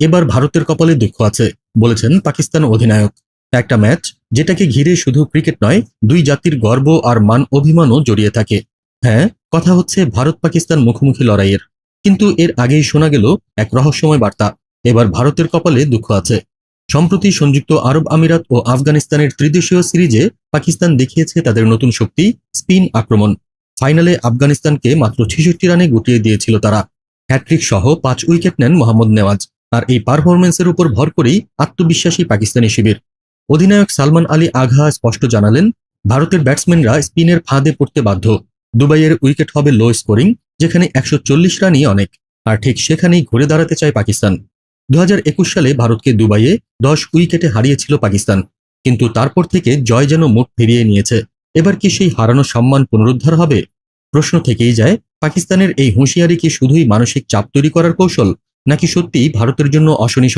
এবার ভারতের কপালে দুঃখ আছে, বলেছেন পাকিস্তান অধিনায়ক। একটা ম্যাচ যেটাকে ঘিরে শুধু ক্রিকেট নয়, দুই জাতির গর্ব আর মান অভিমানও জড়িয়ে থাকে। হ্যাঁ কথা হচ্ছে ভারত পাকিস্তান মুখোমুখি লড়াইয়ের। কিন্তু এর আগেই শোনা গেল এক রহস্যময় বার্তা। এবার ভারতের কপালে দুঃখ আছে। সম্প্রতি সংযুক্ত আরব আমিরাত ও আফগানিস্তানের ত্রিদেশীয় সিরিজে পাকিস্তান দেখিয়েছে তাদের নতুন শক্তি, স্পিন আক্রমণ। ফাইনালে আফগানিস্তানকে মাত্র ছেষট্টি রানে গুটিয়ে দিয়েছিল তারা। হ্যাট্রিক সহ পাঁচ উইকেট নেন মোহাম্মদ নেওয়াজ। আর এই পারফরমেন্সের উপর ভর করেই আত্মবিশ্বাসী পাকিস্তানি শিবির। অধিনায়ক সালমান আলী আঘা স্পষ্ট জানালেন, ভারতের ব্যাটসম্যানরা স্পিনের ফাঁদে পড়তে বাধ্য। দুবাইয়ের উইকেট হবে লো স্কোরিং যেখানে একশো চল্লিশ রানই অনেক। আর ঠিক সেখানেই ঘুরে দাঁড়াতে চায় পাকিস্তান। দু হাজার একুশ সালে ভারতকে দুবাইয়ে দশ উইকেটে হারিয়েছিল পাকিস্তান। কিন্তু তারপর থেকে জয় যেন মুখ ফিরিয়ে নিয়েছে। এবার কি সেই হারানো সম্মান পুনরুদ্ধার হবে? প্রশ্ন থেকেই যায়, পাকিস্তানের এই হুঁশিয়ারি কি শুধুই মানসিক চাপ তৈরি করার কৌশল? নাকি সত্যি ভারতের জন্য অশনি